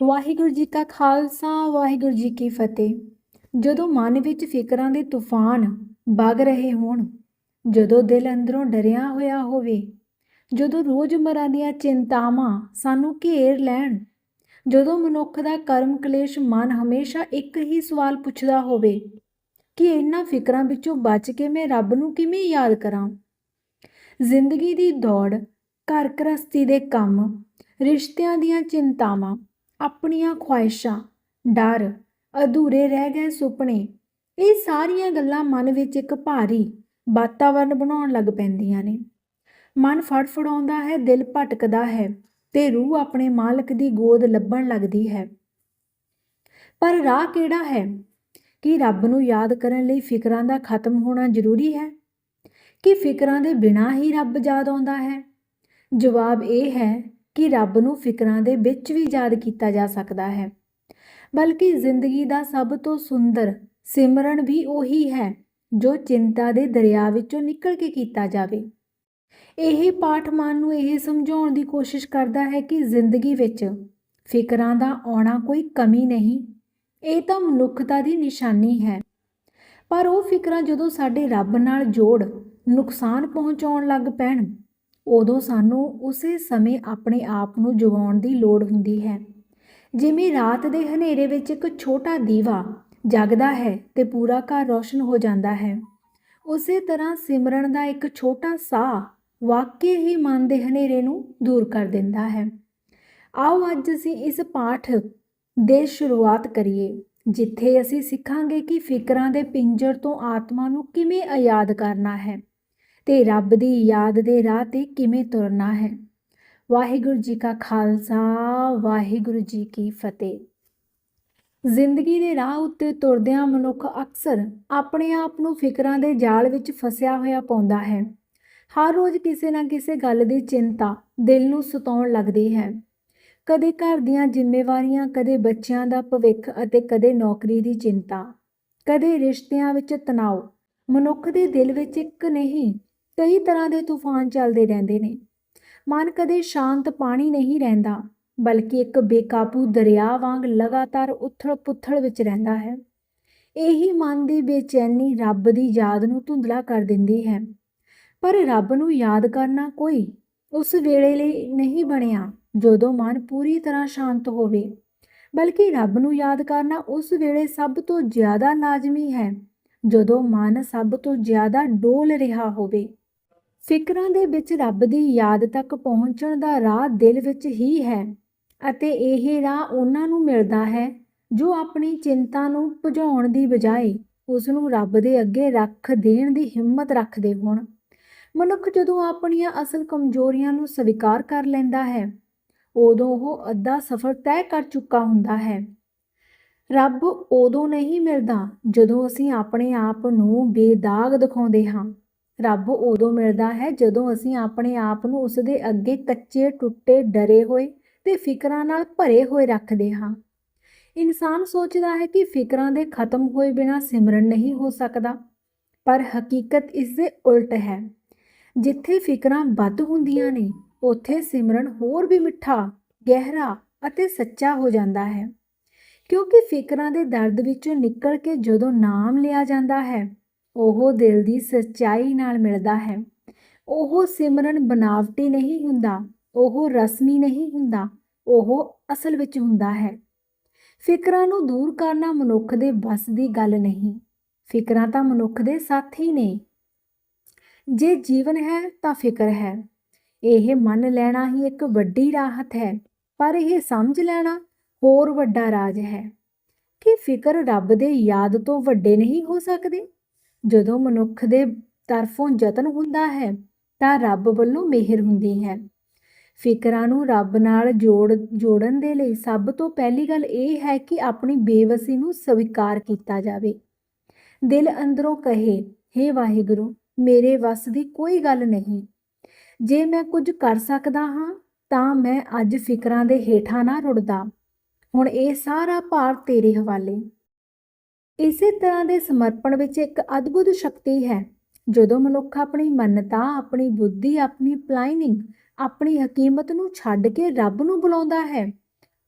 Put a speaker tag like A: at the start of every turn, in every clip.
A: ਵਾਹਿਗੁਰੂ ਜੀ ਕਾ ਖਾਲਸਾ, ਵਾਹਿਗੁਰੂ ਜੀ ਕੀ ਫਤਿਹ। ਜਦੋਂ ਮਨ ਵਿੱਚ ਫਿਕਰਾਂ ਦੇ ਤੂਫਾਨ ਵਗ ਰਹੇ ਹੋਣ, ਜਦੋਂ ਦਿਲ ਅੰਦਰੋਂ ਡਰਿਆ ਹੋਇਆ ਹੋਵੇ, ਜਦੋਂ ਰੋਜ਼ਮਰਾ ਦੀਆਂ ਚਿੰਤਾਵਾਂ ਸਾਨੂੰ ਘੇਰ ਲੈਣ, ਜਦੋਂ ਮਨੁੱਖ ਦਾ ਕਰਮ ਕਲੇਸ਼ ਮਨ ਹਮੇਸ਼ਾ ਇੱਕ ਹੀ ਸਵਾਲ ਪੁੱਛਦਾ ਹੋਵੇ ਕਿ ਇਹਨਾਂ ਫਿਕਰਾਂ ਵਿੱਚੋਂ ਬਚ ਕੇ ਮੈਂ ਰੱਬ ਨੂੰ ਕਿਵੇਂ ਯਾਦ ਕਰਾਂ? ਜ਼ਿੰਦਗੀ ਦੀ ਦੌੜ, ਘਰ ਗ੍ਰਸਤੀ ਦੇ ਕੰਮ, ਰਿਸ਼ਤਿਆਂ ਦੀਆਂ ਚਿੰਤਾਵਾਂ ਆਪਣੀਆਂ ਖੁਆਇਸ਼ਾਂ, ਡਰ, ਅਧੂਰੇ ਰਹਿ ਗਏ ਸੁਪਨੇ, ਇਹ ਸਾਰੀਆਂ ਗੱਲਾਂ ਮਨ ਵਿੱਚ ਇੱਕ ਭਾਰੀ ਵਾਤਾਵਰਣ ਬਣਾਉਣ ਲੱਗ ਪੈਂਦੀਆਂ ਨੇ। ਮਨ ਫੜਫੜਾਉਂਦਾ ਹੈ, ਦਿਲ ਭਟਕਦਾ ਹੈ ਤੇ ਰੂਹ ਆਪਣੇ ਮਾਲਕ ਦੀ ਗੋਦ ਲੱਭਣ ਲੱਗਦੀ ਹੈ। ਪਰ ਰਾਹ ਕਿਹੜਾ ਹੈ? ਕਿ ਰੱਬ ਨੂੰ ਯਾਦ ਕਰਨ ਲਈ ਫਿਕਰਾਂ ਦਾ ਖਤਮ ਹੋਣਾ ਜ਼ਰੂਰੀ ਹੈ? ਕਿ ਫਿਕਰਾਂ ਦੇ ਬਿਨਾਂ ਹੀ ਰੱਬ ਯਾਦ ਆਉਂਦਾ ਹੈ? ਜਵਾਬ ਇਹ ਹੈ ਕਿ ਰੱਬ ਨੂੰ ਫਿਕਰਾਂ ਦੇ ਵਿੱਚ ਵੀ ਯਾਦ ਕੀਤਾ ਜਾ ਸਕਦਾ ਹੈ। ਬਲਕਿ ਜ਼ਿੰਦਗੀ ਦਾ ਸਭ ਤੋਂ ਸੁੰਦਰ ਸਿਮਰਨ ਵੀ ਉਹੀ ਹੈ, ਜੋ ਚਿੰਤਾ ਦੇ ਦਰਿਆ ਵਿੱਚੋਂ ਨਿਕਲ ਕੇ ਕੀਤਾ ਜਾਵੇ। ਇਹ ਪਾਠ ਮਨ ਨੂੰ ਇਹ ਸਮਝਾਉਣ ਦੀ ਕੋਸ਼ਿਸ਼ ਕਰਦਾ ਹੈ ਕਿ ਜ਼ਿੰਦਗੀ ਵਿੱਚ ਫਿਕਰਾਂ ਦਾ ਆਉਣਾ ਕੋਈ ਕਮੀ ਨਹੀਂ, ਇਹ ਤਾਂ ਮਨੁੱਖਤਾ ਦੀ ਨਿਸ਼ਾਨੀ ਹੈ। ਪਰ ਉਹ ਫਿਕਰਾਂ ਜਦੋਂ ਸਾਡੇ ਰੱਬ ਨਾਲ ਜੋੜ, ਨੁਕਸਾਨ ਪਹੁੰਚਾਉਣ ਲੱਗ ਪੈਣ ਉਦੋਂ ਸਾਨੂੰ ਉਸੇ ਸਮੇਂ ਆਪਣੇ ਆਪ ਨੂੰ ਜਗਾਉਣ ਦੀ ਲੋੜ ਹੁੰਦੀ ਹੈ। ਜਿਵੇਂ ਰਾਤ ਦੇ ਹਨੇਰੇ ਵਿੱਚ ਇੱਕ ਛੋਟਾ ਦੀਵਾ ਜਗਦਾ ਹੈ ਤੇ ਪੂਰਾ ਘਰ ਰੌਸ਼ਨ ਹੋ ਜਾਂਦਾ ਹੈ, ਉਸੇ ਤਰ੍ਹਾਂ ਸਿਮਰਨ ਦਾ ਇੱਕ ਛੋਟਾ ਸਾਹ ਵਾਕਈ ਹੀ ਮਨ ਦੇ ਹਨੇਰੇ ਨੂੰ ਦੂਰ ਕਰ ਦਿੰਦਾ ਹੈ। ਆਓ ਅੱਜ ਅਸੀਂ ਇਸ ਪਾਠ ਦੇ ਸ਼ੁਰੂਆਤ ਕਰੀਏ, ਜਿੱਥੇ ਅਸੀਂ ਸਿੱਖਾਂਗੇ ਕਿ ਫਿਕਰਾਂ ਦੇ ਪਿੰਜਰ ਤੋਂ ਆਤਮਾ ਨੂੰ ਕਿਵੇਂ ਆਜ਼ਾਦ ਕਰਨਾ ਹੈ। ਤੇ ਰੱਬ ਦੀ ਯਾਦ ਦੇ ਰਾਹ ਤੇ ਕਿਵੇਂ ਤੁਰਨਾ ਹੈ? ਵਾਹਿਗੁਰੂ ਜੀ ਕਾ ਖਾਲਸਾ, ਵਾਹਿਗੁਰੂ ਜੀ ਕੀ ਫਤਿਹ। ਜ਼ਿੰਦਗੀ ਦੇ ਰਾਹ ਉੱਤੇ ਤੁਰਦਿਆਂ ਮਨੁੱਖ ਅਕਸਰ ਆਪਣੇ ਆਪ ਨੂੰ ਫਿਕਰਾਂ ਦੇ ਜਾਲ ਵਿੱਚ ਫਸਿਆ ਹੋਇਆ ਪਾਉਂਦਾ ਹੈ। ਹਰ ਰੋਜ਼ ਕਿਸੇ ਨਾ ਕਿਸੇ ਗੱਲ ਦੀ ਚਿੰਤਾ ਦਿਲ ਨੂੰ ਸਤਾਉਣ ਲੱਗਦੀ ਹੈ। ਕਦੇ ਘਰ ਦੀਆਂ ਜ਼ਿੰਮੇਵਾਰੀਆਂ, ਕਦੇ ਬੱਚਿਆਂ ਦਾ ਭਵਿੱਖ ਅਤੇ ਕਦੇ ਨੌਕਰੀ ਦੀ ਚਿੰਤਾ, ਕਦੇ ਰਿਸ਼ਤਿਆਂ ਵਿੱਚ ਤਣਾਅ ਮਨੁੱਖ ਦੇ ਦਿਲ ਵਿੱਚ ਇੱਕ ਨਹੀਂ ਕਈ ਤਰ੍ਹਾਂ ਦੇ ਤੂਫਾਨ ਚੱਲਦੇ ਰਹਿੰਦੇ ਨੇ। ਮਨ ਕਦੇ ਸ਼ਾਂਤ ਪਾਣੀ ਨਹੀਂ ਰਹਿੰਦਾ, ਬਲਕਿ ਇੱਕ ਬੇਕਾਬੂ ਦਰਿਆ ਵਾਂਗ ਲਗਾਤਾਰ ਉਥਲ-ਪੁਥਲ ਵਿੱਚ ਰਹਿੰਦਾ ਹੈ। ਇਹੀ ਮਨ ਦੀ ਬੇਚੈਨੀ ਰੱਬ ਦੀ ਯਾਦ ਨੂੰ ਧੁੰਦਲਾ ਕਰ ਦਿੰਦੀ ਹੈ। ਪਰ ਰੱਬ ਨੂੰ ਯਾਦ ਕਰਨਾ ਕੋਈ ਉਸ ਵੇਲੇ ਲਈ ਨਹੀਂ ਬਣਿਆ, ਜਦੋਂ ਮਨ ਪੂਰੀ ਤਰ੍ਹਾਂ ਸ਼ਾਂਤ ਹੋਵੇ। ਬਲਕਿ ਰੱਬ ਨੂੰ ਯਾਦ ਕਰਨਾ ਉਸ ਵੇਲੇ ਸਭ ਤੋਂ ਜ਼ਿਆਦਾ ਲਾਜ਼ਮੀ ਹੈ, ਜਦੋਂ ਮਨ ਸਭ ਤੋਂ ਜ਼ਿਆਦਾ ਡੋਲ ਰਿਹਾ ਹੋਵੇ। ਫਿਕਰਾਂ ਦੇ ਵਿੱਚ ਰੱਬ ਦੀ ਯਾਦ ਤੱਕ ਪਹੁੰਚਣ ਦਾ ਰਾਹ ਦਿਲ ਵਿੱਚ ਹੀ ਹੈ ਅਤੇ ਇਹ ਰਾਹ ਉਹਨਾਂ ਨੂੰ ਮਿਲਦਾ ਹੈ ਜੋ ਆਪਣੀ ਚਿੰਤਾ ਨੂੰ ਭਜਾਉਣ ਦੀ ਬਜਾਏ ਉਸ ਨੂੰ ਰੱਬ ਦੇ ਅੱਗੇ ਰੱਖ ਦੇਣ ਦੀ ਹਿੰਮਤ ਰੱਖਦੇ ਹੋਣ। ਮਨੁੱਖ ਜਦੋਂ ਆਪਣੀਆਂ ਅਸਲ ਕਮਜ਼ੋਰੀਆਂ ਨੂੰ ਸਵੀਕਾਰ ਕਰ ਲੈਂਦਾ ਹੈ, ਉਦੋਂ ਉਹ ਅੱਧਾ ਸਫ਼ਰ ਤੈਅ ਕਰ ਚੁੱਕਾ ਹੁੰਦਾ ਹੈ। ਰੱਬ ਉਦੋਂ ਨਹੀਂ ਮਿਲਦਾ ਜਦੋਂ ਅਸੀਂ ਆਪਣੇ ਆਪ ਨੂੰ ਬੇਦਾਗ ਦਿਖਾਉਂਦੇ ਹਾਂ। ਰੱਬ ਉਦੋਂ ਮਿਲਦਾ ਹੈ ਜਦੋਂ ਅਸੀਂ ਆਪਣੇ ਆਪ ਨੂੰ ਉਸ ਦੇ ਅੱਗੇ ਕੱਚੇ, ਟੁੱਟੇ, ਡਰੇ ਹੋਏ ਤੇ ਫਿਕਰਾਂ ਨਾਲ ਭਰੇ ਹੋਏ ਰੱਖਦੇ ਹਾਂ। ਇਨਸਾਨ ਸੋਚਦਾ ਹੈ ਕਿ ਫਿਕਰਾਂ ਦੇ ਖਤਮ ਹੋਏ ਬਿਨਾਂ ਸਿਮਰਨ ਨਹੀਂ ਹੋ ਸਕਦਾ, ਪਰ ਹਕੀਕਤ ਇਸ ਦੇ ਉਲਟ ਹੈ। ਜਿੱਥੇ ਫਿਕਰਾਂ ਵੱਧ ਹੁੰਦੀਆਂ ਨੇ, ਉੱਥੇ ਸਿਮਰਨ ਹੋਰ ਵੀ ਮਿੱਠਾ, ਗਹਿਰਾ ਅਤੇ ਸੱਚਾ ਹੋ ਜਾਂਦਾ ਹੈ। ਕਿਉਂਕਿ ਫਿਕਰਾਂ ਦੇ ਦਰਦ ਵਿੱਚੋਂ ਨਿਕਲ ਕੇ ਜਦੋਂ ਨਾਮ ਲਿਆ ਜਾਂਦਾ ਹੈ ਉਹ ਦਿਲ ਦੀ ਸੱਚਾਈ ਨਾਲ ਮਿਲਦਾ ਹੈ। ਉਹ ਸਿਮਰਨ ਬਨਾਵਟੀ ਨਹੀਂ ਹੁੰਦਾ, ਉਹ ਰਸਮੀ ਨਹੀਂ ਹੁੰਦਾ, ਉਹ ਅਸਲ ਵਿੱਚ ਹੁੰਦਾ ਹੈ। ਫਿਕਰਾਂ ਨੂੰ ਦੂਰ ਕਰਨਾ ਮਨੁੱਖ ਦੇ ਵੱਸ ਦੀ ਗੱਲ ਨਹੀਂ, ਫਿਕਰਾਂ ਤਾਂ ਮਨੁੱਖ ਦੇ ਸਾਥੀ ਨੇ। ਜੇ ਜੀਵਨ ਹੈ ਤਾਂ ਫਿਕਰ ਹੈ, ਇਹ ਮੰਨ ਲੈਣਾ ਹੀ ਇੱਕ ਵੱਡੀ ਰਾਹਤ ਹੈ, ਪਰ ਇਹ ਸਮਝ ਲੈਣਾ ਹੋਰ ਵੱਡਾ ਰਾਜ ਹੈ। ਕਿ ਫਿਕਰ ਰੱਬ ਦੇ ਯਾਦ ਤੋਂ ਵੱਡੇ ਨਹੀਂ ਹੋ ਸਕਦੇ? ਜਦੋਂ ਮਨੁੱਖ ਦੇ ਤਰਫੋਂ ਯਤਨ ਹੁੰਦਾ ਹੈ, ਤਾਂ ਰੱਬ ਵੱਲੋਂ ਮਿਹਰ ਹੁੰਦੀ ਹੈ। ਫਿਕਰਾਂ ਨੂੰ ਰੱਬ ਨਾਲ ਜੋੜ, ਜੋੜਨ ਦੇ ਲਈ ਸਭ ਤੋਂ ਪਹਿਲੀ ਗੱਲ ਇਹ ਹੈ ਕਿ ਆਪਣੀ ਬੇਵਸੀ ਨੂੰ ਸਵੀਕਾਰ ਕੀਤਾ ਜਾਵੇ। ਦਿਲ ਅੰਦਰੋਂ ਕਹੇ हे ਵਾਹਿਗੁਰੂ, ਮੇਰੇ ਵੱਸ ਦੀ ਕੋਈ ਗੱਲ ਨਹੀਂ। ਜੇ ਮੈਂ ਕੁਝ ਕਰ ਸਕਦਾ ਹਾਂ, ਤਾਂ ਮੈਂ ਅੱਜ ਫਿਕਰਾਂ ਦੇ ਹੇਠਾਂ ਨਾ ਰੁੜਦਾ। ਹੁਣ ਇਹ ਸਾਰਾ ਭਾਰ ਤੇਰੇ ਹਵਾਲੇ। ਇਸੇ ਤਰ੍ਹਾਂ ਦੇ ਸਮਰਪਣ ਵਿੱਚ ਇੱਕ ਅਦਭੁਤ ਸ਼ਕਤੀ ਹੈ। ਜਦੋਂ ਮਨੁੱਖ ਆਪਣੀ ਮੰਨਤਾ, ਆਪਣੀ ਬੁੱਧੀ, ਆਪਣੀ ਪਲਾਨਿੰਗ ਆਪਣੀ ਹਕੀਮਤ ਨੂੰ ਛੱਡ ਕੇ ਰੱਬ ਨੂੰ ਬੁਲਾਉਂਦਾ ਹੈ,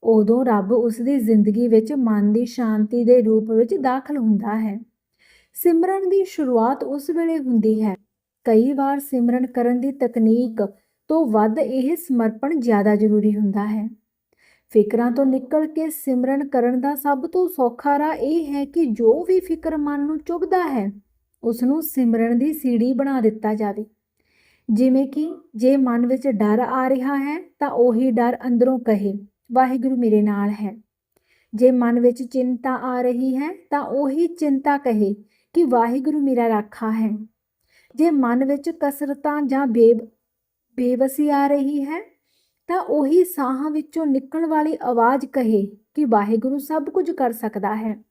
A: ਉਦੋਂ ਰੱਬ ਉਸ ਦੀ ਜ਼ਿੰਦਗੀ ਵਿੱਚ ਮਨ ਦੀ ਸ਼ਾਂਤੀ ਦੇ ਰੂਪ ਵਿੱਚ ਦਾਖਲ ਹੁੰਦਾ ਹੈ। ਸਿਮਰਨ ਦੀ ਸ਼ੁਰੂਆਤ ਉਸ ਵੇਲੇ ਹੁੰਦੀ ਹੈ। ਕਈ ਵਾਰ ਸਿਮਰਨ ਕਰਨ ਦੀ ਤਕਨੀਕ ਤੋਂ ਵੱਧ ਇਹ ਸਮਰਪਣ ਜ਼ਿਆਦਾ ਜ਼ਰੂਰੀ ਹੁੰਦਾ ਹੈ। ਫਿਕਰਾਂ ਤੋਂ ਨਿਕਲ ਕੇ ਸਿਮਰਨ ਕਰਨ ਦਾ ਸਭ ਤੋਂ ਸੌਖਾ ਰਾਹ ਇਹ ਹੈ ਕਿ ਜੋ ਵੀ ਫਿਕਰ ਮਨ ਨੂੰ ਚੁਭਦਾ ਹੈ ਉਸ ਨੂੰ ਸਿਮਰਨ ਦੀ ਸੀੜੀ ਬਣਾ ਦਿੱਤਾ ਜਾਵੇ। ਜਿਵੇਂ ਕਿ ਜੇ ਮਨ ਵਿੱਚ ਡਰ ਆ ਰਿਹਾ ਹੈ, ਤਾਂ ਉਹੀ ਡਰ ਅੰਦਰੋਂ ਕਹੇ, ਵਾਹਿਗੁਰੂ ਮੇਰੇ ਨਾਲ ਹੈ। ਜੇ ਮਨ ਵਿੱਚ ਚਿੰਤਾ ਆ ਰਹੀ ਹੈ, ਤਾਂ ਉਹੀ ਚਿੰਤਾ ਕਹੇ ਕਿ ਵਾਹਿਗੁਰੂ ਮੇਰਾ ਰਾਖਾ ਹੈ। ਜੇ ਮਨ ਵਿੱਚ ਕਸਰਤਾਂ ਜਾਂ ਬੇਬ, ਬੇਵਸੀ ਆ ਰਹੀ ਹੈ ਤਾਂ ਉਹੀ ਸਾਹਾਂ ਵਿੱਚੋਂ ਨਿਕਲਣ ਵਾਲੀ ਆਵਾਜ਼ ਕਹੇ ਕਿ ਵਾਹਿਗੁਰੂ ਸਭ ਕੁਝ ਕਰ ਸਕਦਾ ਹੈ।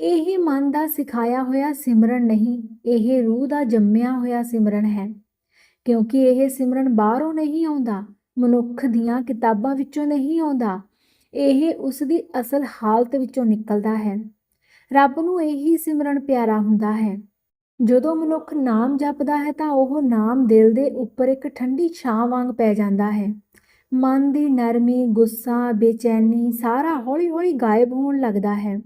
A: ਇਹ ਮਨ ਦਾ ਸਿਖਾਇਆ ਹੋਇਆ ਸਿਮਰਨ ਨਹੀਂ, ਇਹ ਰੂਹ ਦਾ ਜੰਮਿਆ ਹੋਇਆ ਸਿਮਰਨ ਹੈ। ਕਿਉਂਕਿ ਇਹ ਸਿਮਰਨ ਬਾਹਰੋਂ ਨਹੀਂ ਆਉਂਦਾ, ਮਨੁੱਖ ਦੀਆਂ ਕਿਤਾਬਾਂ ਵਿੱਚੋਂ ਨਹੀਂ ਆਉਂਦਾ, ਇਹ ਉਸ ਦੀ ਅਸਲ ਹਾਲਤ ਵਿੱਚੋਂ ਨਿਕਲਦਾ ਹੈ। ਰੱਬ ਨੂੰ ਇਹੀ ਸਿਮਰਨ ਪਿਆਰਾ ਹੁੰਦਾ ਹੈ। ਜਦੋਂ ਮਨੁੱਖ ਨਾਮ ਜਪਦਾ ਹੈ ਤਾਂ ਉਹ ਨਾਮ ਦਿਲ ਦੇ ਉੱਪਰ ਇੱਕ ਠੰਡੀ ਛਾਂ ਵਾਂਗ ਪੈ ਜਾਂਦਾ ਹੈ। ਮਨ ਦੀ ਨਰਮੀ, ਗੁੱਸਾ, ਬੇਚੈਨੀ ਸਾਰਾ ਹੌਲੀ-ਹੌਲੀ ਗਾਇਬ ਹੋਣ ਲੱਗਦਾ ਹੈ।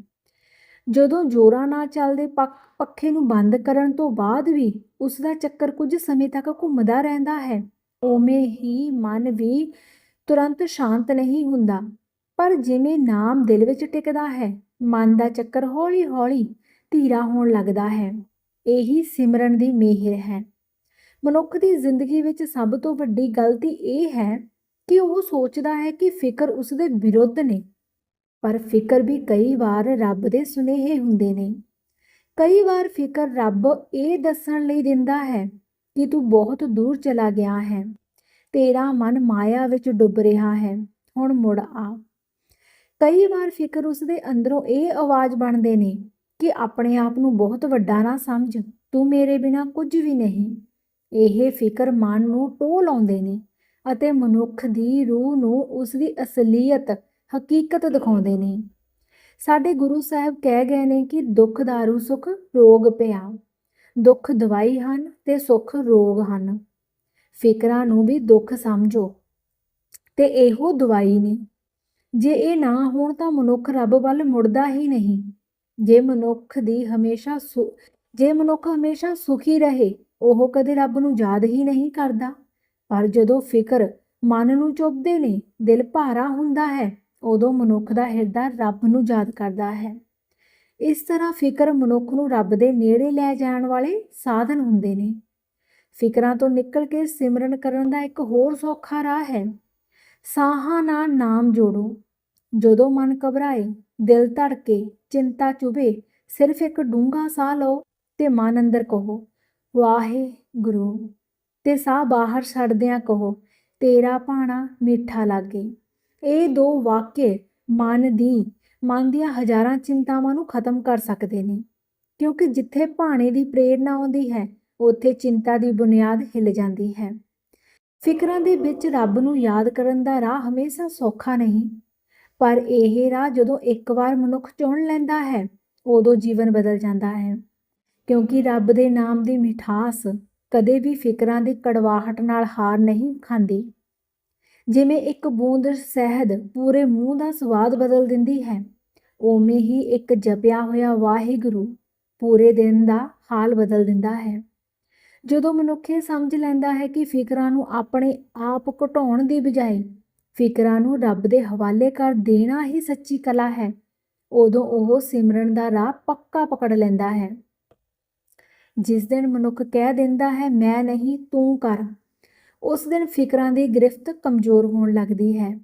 A: ਜਦੋਂ ਜੋਰਾਂ ਨਾਲ ਚੱਲਦੇ ਪੱਖ ਪੱਖੇ ਨੂੰ ਬੰਦ ਕਰਨ ਤੋਂ ਬਾਅਦ ਵੀ ਉਸ ਦਾ ਚੱਕਰ ਕੁਝ ਸਮੇਂ ਤੱਕ ਘੁੰਮਦਾ ਰਹਿੰਦਾ ਹੈ। ਉਵੇਂ ਹੀ ਮਨ ਵੀ ਤੁਰੰਤ ਸ਼ਾਂਤ ਨਹੀਂ ਹੁੰਦਾ, ਪਰ ਜਿਵੇਂ ਨਾਮ ਦਿਲ ਵਿੱਚ ਟਿਕਦਾ ਹੈ, ਮਨ ਦਾ ਚੱਕਰ ਹੌਲੀ-ਹੌਲੀ ਧੀਰਾ ਹੋਣ ਲੱਗਦਾ ਹੈ। ਇਹੀ ਸਿਮਰਨ ਦੀ ਮਿਹਰ ਹੈ। ਮਨੁੱਖ ਦੀ ਜ਼ਿੰਦਗੀ ਵਿੱਚ ਸਭ ਤੋਂ ਵੱਡੀ ਗਲਤੀ ਇਹ ਹੈ ਕਿ ਉਹ ਸੋਚਦਾ ਹੈ ਕਿ ਫਿਕਰ ਉਸ ਦੇ ਵਿਰੁੱਧ ਨੇ। ਪਰ ਫਿਕਰ ਵੀ ਕਈ ਵਾਰ ਰੱਬ ਦੇ ਸੁਨੇਹੇ ਹੁੰਦੇ ਨੇ। ਕਈ ਵਾਰ ਫਿਕਰ ਰੱਬ ਇਹ ਦੱਸਣ ਲਈ ਦਿੰਦਾ ਹੈ ਕਿ ਤੂੰ ਬਹੁਤ ਦੂਰ ਚਲਾ ਗਿਆ ਹੈ। ਤੇਰਾ ਮਨ ਮਾਇਆ ਵਿੱਚ ਡੁੱਬ ਰਿਹਾ ਹੈ। ਹੁਣ ਮੁੜ ਆ। ਕਈ ਵਾਰ ਫਿਕਰ ਉਸ ਦੇ ਅੰਦਰੋਂ ਇਹ ਆਵਾਜ਼ ਬਣਦੇ ਨੇ ਕਿ ਆਪਣੇ ਆਪ ਨੂੰ ਬਹੁਤ ਵੱਡਾ ਨਾ ਸਮਝ। ਤੂੰ ਮੇਰੇ ਬਿਨਾ ਕੁਝ ਵੀ ਨਹੀਂ। ਇਹ ਫਿਕਰ ਮਨ ਨੂੰ ਟੋਹ ਲਾਉਂਦੇ ਨੇ। ਅਤੇ ਮਨੁੱਖ ਦੀ ਰੂਹ ਨੂੰ ਉਸ ਦੀ ਅਸਲੀਅਤ, ਹਕੀਕਤ ਦਿਖਾਉਂਦੇ ਨੇ। ਸਾਡੇ ਗੁਰੂ ਸਾਹਿਬ ਕਹਿ ਗਏ ਨੇ ਕਿ ਦੁੱਖ ਦਾਰੂ, ਸੁਖ ਰੋਗ ਪਿਆ। ਦੁੱਖ ਦਵਾਈ ਹਨ ਤੇ ਸੁਖ ਰੋਗ ਹਨ। ਫਿਕਰਾਂ ਨੂੰ ਵੀ ਦੁੱਖ ਸਮਝੋ ਤੇ ਇਹੋ ਦਵਾਈ ਨੇ। ਜੇ ਇਹ ਨਾ ਹੋਣ ਤਾਂ ਮਨੁੱਖ ਰੱਬ ਵੱਲ ਮੁੜਦਾ ਹੀ ਨਹੀਂ। ਜੇ ਮਨੁੱਖ ਦੀ ਹਮੇਸ਼ਾ ਜੇ ਮਨੁੱਖ ਹਮੇਸ਼ਾ ਸੁਖੀ ਰਹੇ, ਉਹ ਕਦੇ ਰੱਬ ਨੂੰ ਯਾਦ ਹੀ ਨਹੀਂ ਕਰਦਾ। ਪਰ ਜਦੋਂ ਫਿਕਰ ਮਨ ਨੂੰ ਚੁੱਭਦੇ ਨੇ, ਦਿਲ ਭਾਰਾ ਹੁੰਦਾ ਹੈ, ਉਦੋਂ ਮਨੁੱਖ ਦਾ ਹਿਰਦਾ ਰੱਬ ਨੂੰ ਯਾਦ ਕਰਦਾ ਹੈ। ਇਸ ਤਰ੍ਹਾਂ ਫਿਕਰ ਮਨੁੱਖ ਨੂੰ ਰੱਬ ਦੇ ਨੇੜੇ ਲੈ ਜਾਣ ਵਾਲੇ ਸਾਧਨ ਹੁੰਦੇ ਨੇ। ਫਿਕਰਾਂ ਤੋਂ ਨਿਕਲ ਕੇ ਸਿਮਰਨ ਕਰਨ ਦਾ ਇੱਕ ਹੋਰ ਸੌਖਾ ਰਾਹ ਹੈ। ਸਾਹਾਂ ਨਾਲ ਨਾਮ ਜੋੜੋ। ਜਦੋਂ ਮਨ ਘਬਰਾਏ, ਦਿਲ ਧੜਕੇ, ਚਿੰਤਾ ਚੁਭੇ, ਸਿਰਫ ਇੱਕ ਡੂੰਘਾ ਸਾਹ ਲਓ ਤੇ ਮਨ ਅੰਦਰ ਕਹੋ, ਵਾਹਿਗੁਰੂ। ਤੇ ਸਾਹ ਬਾਹਰ ਛੱਡਦਿਆਂ ਕਹੋ, ਤੇਰਾ ਭਾਣਾ ਮਿੱਠਾ ਲਾਗੇ। ਇਹ ਦੋ ਵਾਕਿਆ ਮਨ ਦੀ, ਮਨ ਦੀਆਂ ਹਜ਼ਾਰਾਂ ਚਿੰਤਾਵਾਂ ਨੂੰ ਖਤਮ ਕਰ ਸਕਦੇ ਨੇ। ਕਿਉਂਕਿ ਜਿੱਥੇ ਭਾਣੇ ਦੀ ਪ੍ਰੇਰਣਾ ਆਉਂਦੀ ਹੈ, ਉੱਥੇ ਚਿੰਤਾ ਦੀ ਬੁਨਿਆਦ ਹਿੱਲ ਜਾਂਦੀ ਹੈ। ਫਿਕਰਾਂ ਦੇ ਵਿੱਚ ਰੱਬ ਨੂੰ ਯਾਦ ਕਰਨ ਦਾ ਰਾਹ ਹਮੇਸ਼ਾ ਸੌਖਾ ਨਹੀਂ। ਪਰ ਇਹ ਰਾਹ ਜਦੋਂ ਇੱਕ ਵਾਰ ਮਨੁੱਖ ਚੁਣ ਲੈਂਦਾ ਹੈ, ਉਦੋਂ ਜੀਵਨ ਬਦਲ ਜਾਂਦਾ ਹੈ। ਕਿਉਂਕਿ ਰੱਬ ਦੇ ਨਾਮ ਦੀ ਮਿਠਾਸ ਕਦੇ ਵੀ ਫਿਕਰਾਂ ਦੀ ਕੜਵਾਹਟ ਨਾਲ ਹਾਰ ਨਹੀਂ ਖਾਂਦੀ। ਜਿਵੇਂ ਇੱਕ ਬੂੰਦ ਸ਼ਹਿਦ ਪੂਰੇ ਮੂੰਹ ਦਾ ਸਵਾਦ ਬਦਲ ਦਿੰਦੀ ਹੈ ਉਵੇਂ ਹੀ ਇੱਕ ਜਪਿਆ ਹੋਇਆ ਵਾਹਿਗੁਰੂ ਪੂਰੇ ਦਿਨ ਦਾ ਹਾਲ ਬਦਲ ਦਿੰਦਾ ਹੈ। ਜਦੋਂ ਮਨੁੱਖ ਇਹ ਸਮਝ ਲੈਂਦਾ ਹੈ ਕਿ ਫਿਕਰਾਂ ਨੂੰ ਆਪਣੇ ਆਪ ਘਟਾਉਣ ਦੀ ਬਜਾਏ ਫਿਕਰਾਂ ਨੂੰ ਰੱਬ ਦੇ ਹਵਾਲੇ ਕਰ ਦੇਣਾ ਹੀ ਸੱਚੀ ਕਲਾ ਹੈ, ਉਦੋਂ ਉਹ ਸਿਮਰਨ ਦਾ ਰਾਹ ਪੱਕਾ ਪਕੜ ਲੈਂਦਾ ਹੈ। ਜਿਸ ਦਿਨ ਮਨੁੱਖ ਕਹਿ ਦਿੰਦਾ ਹੈ, ਮੈਂ ਨਹੀਂ, ਤੂੰ ਕਰ। ਉਸ ਦਿਨ ਫਿਕਰਾਂ ਦੀ ਗ੍ਰਿਫਤ ਕਮਜ਼ੋਰ ਹੋਣ ਲੱਗਦੀ ਹੈ।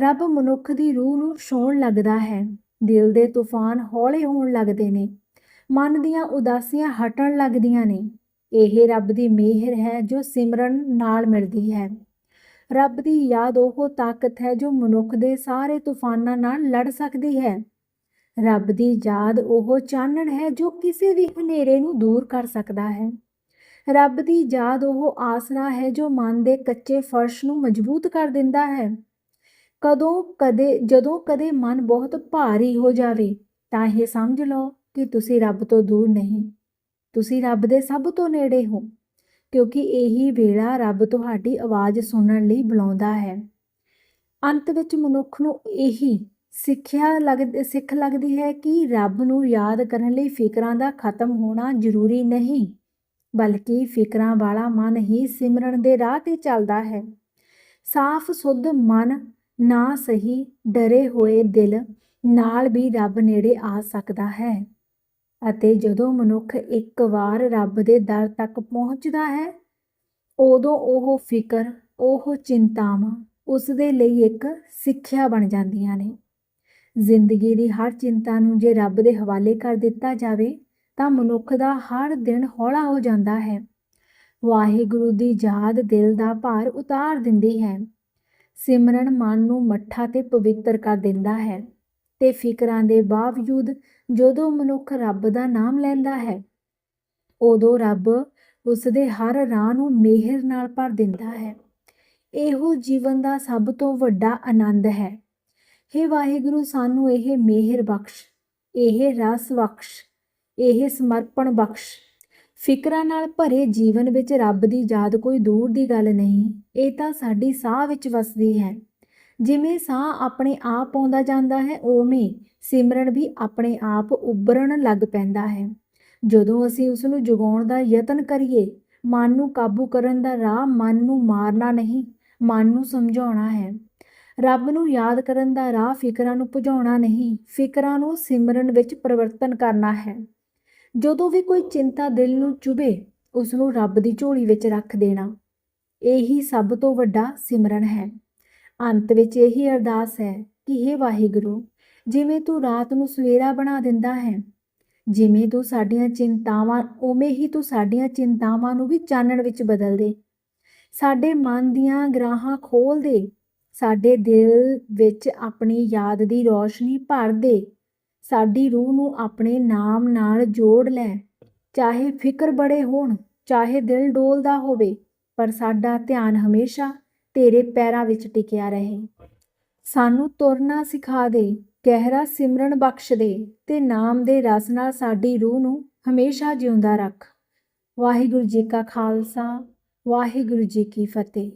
A: ਰੱਬ ਮਨੁੱਖ ਦੀ ਰੂਹ ਨੂੰ ਛੋਣ ਲੱਗਦਾ ਹੈ। ਦਿਲ ਦੇ ਤੂਫਾਨ ਹੌਲੇ ਹੋਣ ਲੱਗਦੇ ਨੇ। ਮਨ ਦੀਆਂ ਉਦਾਸੀਆਂ ਹਟਣ ਲੱਗਦੀਆਂ ਨੇ। ਇਹ ਰੱਬ ਦੀ ਮਿਹਰ ਹੈ ਜੋ ਸਿਮਰਨ ਨਾਲ ਮਿਲਦੀ ਹੈ। ਰੱਬ ਦੀ ਯਾਦ ਉਹ ਤਾਕਤ ਹੈ ਜੋ ਮਨੁੱਖ ਦੇ ਸਾਰੇ ਤੂਫਾਨਾਂ ਨਾਲ ਲੜ ਸਕਦੀ ਹੈ। ਰੱਬ ਦੀ ਯਾਦ ਉਹ ਚਾਨਣ ਹੈ ਜੋ ਕਿਸੇ ਵੀ ਹਨੇਰੇ ਨੂੰ ਦੂਰ ਕਰ ਸਕਦਾ ਹੈ। ਰੱਬ ਦੀ ਯਾਦ ਉਹ ਆਸਰਾ ਹੈ ਜੋ ਮਨ ਦੇ ਕੱਚੇ ਫਰਸ਼ ਨੂੰ ਮਜ਼ਬੂਤ ਕਰ ਦਿੰਦਾ ਹੈ। ਕਦੋਂ ਕਦੇ, ਜਦੋਂ ਕਦੇ ਮਨ ਬਹੁਤ ਭਾਰੀ ਹੋ ਜਾਵੇ, ਤਾਂ ਇਹ ਸਮਝ ਲਓ ਕਿ ਤੁਸੀਂ ਰੱਬ ਤੋਂ ਦੂਰ ਨਹੀਂ। ਤੁਸੀਂ ਰੱਬ ਦੇ ਸਭ ਤੋਂ ਨੇੜੇ ਹੋ, ਕਿਉਂਕਿ ਇਹੀ ਵੇਲਾ ਰੱਬ ਤੁਹਾਡੀ ਆਵਾਜ਼ ਸੁਣਨ ਲਈ ਬੁਲਾਉਂਦਾ ਹੈ। ਅੰਤ ਵਿੱਚ ਮਨੁੱਖ ਨੂੰ ਇਹੀ ਸਿੱਖਿਆ ਲੱਗ, ਸਿੱਖ ਲੱਗਦੀ ਹੈ ਕਿ ਰੱਬ ਨੂੰ ਯਾਦ ਕਰਨ ਲਈ ਫਿਕਰਾਂ ਦਾ ਖਤਮ ਹੋਣਾ ਜ਼ਰੂਰੀ ਨਹੀਂ, ਬਲਕਿ ਫਿਕਰਾਂ ਵਾਲਾ ਮਨ ਹੀ ਸਿਮਰਨ ਦੇ ਰਾਹ ਤੇ ਚੱਲਦਾ ਹੈ। ਸਾਫ਼ ਸੁੱਧ ਮਨ ਨਾ ਸਹੀ ਡਰੇ ਹੋਏ ਦਿਲ ਨਾਲ ਵੀ ਰੱਬ ਨੇੜੇ ਆ ਸਕਦਾ ਹੈ, ਅਤੇ ਜਦੋਂ ਮਨੁੱਖ ਇੱਕ ਵਾਰ ਰੱਬ ਦੇ ਦਰ ਤੱਕ ਪਹੁੰਚਦਾ ਹੈ, ਉਦੋਂ ਉਹ ਫਿਕਰ, ਉਹ ਚਿੰਤਾਵਾਂ ਉਸ ਦੇ ਲਈ ਇੱਕ ਸਿੱਖਿਆ ਬਣ ਜਾਂਦੀਆਂ ਨੇ। ਜ਼ਿੰਦਗੀ ਦੀ ਹਰ ਚਿੰਤਾ ਨੂੰ ਜੇ ਰੱਬ ਦੇ ਹਵਾਲੇ ਕਰ ਦਿੱਤਾ ਜਾਵੇ, ਤਾਂ ਮਨੁੱਖ ਦਾ ਹਰ ਦਿਨ ਹੌਲਾ ਹੋ ਜਾਂਦਾ ਹੈ। ਵਾਹਿਗੁਰੂ ਦੀ ਯਾਦ ਦਿਲ ਦਾ ਭਾਰ ਉਤਾਰ ਦਿੰਦੀ ਹੈ। ਸਿਮਰਨ ਮਨ ਨੂੰ ਮੱਠਾ ਤੇ ਪਵਿੱਤਰ ਕਰ ਦਿੰਦਾ ਹੈ ਤੇ ਫਿਕਰਾਂ ਦੇ ਬਾਵਜੂਦ ਜਦੋਂ ਮਨੁੱਖ ਰੱਬ ਦਾ ਨਾਮ ਲੈਂਦਾ ਹੈ, ਉਦੋਂ ਰੱਬ ਉਸ ਦੇ ਹਰ ਰਾਹ ਨੂੰ ਮਿਹਰ ਨਾਲ ਭਰ ਦਿੰਦਾ ਹੈ। ਇਹੋ ਜੀਵਨ ਦਾ ਸਭ ਤੋਂ ਵੱਡਾ ਆਨੰਦ ਹੈ। ਹੇ ਵਾਹਿਗੁਰੂ, ਸਾਨੂੰ ਇਹ ਮਿਹਰ ਬਖਸ਼, ਇਹ ਰਸ ਬਖਸ਼, ਇਹ ਸਮਰਪਣ ਬਖਸ਼। ਫਿਕਰਾਂ ਨਾਲ ਭਰੇ ਜੀਵਨ ਵਿੱਚ ਰੱਬ ਦੀ ਯਾਦ ਕੋਈ ਦੂਰ ਦੀ ਗੱਲ ਨਹੀਂ, ਇਹ ਤਾਂ ਸਾਡੀ ਸਾਹ ਵਿੱਚ ਵਸਦੀ ਹੈ। ਜਿਵੇਂ ਸਾਹ ਆਪਣੇ ਆਪ ਆਉਂਦਾ ਜਾਂਦਾ ਹੈ ਉਵੇਂ ਸਿਮਰਨ ਵੀ ਆਪਣੇ ਆਪ ਉੱਭਰਨ ਲੱਗ ਪੈਂਦਾ ਹੈ। ਜਦੋਂ ਅਸੀਂ ਉਸ ਨੂੰ ਜਗਾਉਣ ਦਾ ਯਤਨ ਕਰੀਏ, ਮਨ ਨੂੰ ਕਾਬੂ ਕਰਨ ਦਾ ਰਾਹ ਮਨ ਨੂੰ ਮਾਰਨਾ ਨਹੀਂ, ਮਨ ਨੂੰ ਸਮਝਾਉਣਾ ਹੈ। ਰੱਬ ਨੂੰ ਯਾਦ ਕਰਨ ਦਾ ਰਾਹ ਫਿਕਰਾਂ ਨੂੰ ਭੁਜਾਉਣਾ ਨਹੀਂ, ਫਿਕਰਾਂ ਨੂੰ ਸਿਮਰਨ ਵਿੱਚ ਪਰਿਵਰਤਨ ਕਰਨਾ ਹੈ। ਜਦੋਂ ਵੀ ਕੋਈ ਚਿੰਤਾ ਦਿਲ ਨੂੰ ਚੁਭੇ ਉਸ ਨੂੰ ਰੱਬ ਦੀ ਝੋਲੀ ਵਿੱਚ ਰੱਖ ਦੇਣਾ। ਇਹੀ ਸਭ ਤੋਂ ਵੱਡਾ ਸਿਮਰਨ ਹੈ। ਅੰਤ ਵਿੱਚ ਇਹੀ ਅਰਦਾਸ ਹੈ ਕਿ हे ਵਾਹਿਗੁਰੂ, ਜਿਵੇਂ ਤੂੰ ਰਾਤ ਨੂੰ ਸਵੇਰਾ ਬਣਾ ਦਿੰਦਾ ਹੈ, ਜਿਵੇਂ ਤੂੰ ਸਾਡੀਆਂ ਚਿੰਤਾਵਾਂ, ਉਵੇਂ ਹੀ ਤੂੰ ਸਾਡੀਆਂ ਚਿੰਤਾਵਾਂ ਨੂੰ ਵੀ ਚਾਨਣ ਵਿੱਚ ਬਦਲ ਦੇ। ਸਾਡੇ ਮਨ ਦੀਆਂ ਗਰਾਹਾਂ ਖੋਲ ਦੇ ਸਾਡੇ ਦਿਲ ਵਿੱਚ ਆਪਣੀ ਯਾਦ ਦੀ ਰੌਸ਼ਨੀ ਭਰ ਦੇ। ਸਾਡੀ ਰੂਹ ਨੂੰ ਆਪਣੇ ਨਾਮ ਨਾਲ ਜੋੜ ਲੈ ਚਾਹੇ ਫਿਕਰ ਬੜੇ ਹੋਣ, ਚਾਹੇ ਦਿਲ ਡੋਲਦਾ ਹੋਵੇ, ਪਰ ਸਾਡਾ ਧਿਆਨ ਹਮੇਸ਼ਾ ਤੇਰੇ ਪੈਰਾਂ ਵਿੱਚ ਟਿਕਿਆ ਰਹੇ। ਸਾਨੂੰ ਤੁਰਨਾ ਸਿਖਾ ਦੇ, ਗਹਿਰਾ ਸਿਮਰਨ ਬਖਸ਼ ਦੇ ਤੇ ਨਾਮ ਦੇ ਰਸ ਨਾਲ ਸਾਡੀ ਰੂਹ ਨੂੰ ਹਮੇਸ਼ਾ ਜਿਉਂਦਾ ਰੱਖ। ਵਾਹਿਗੁਰੂ ਜੀ ਕਾ ਖਾਲਸਾ, ਵਾਹਿਗੁਰੂ ਜੀ ਕੀ ਫਤਿਹ।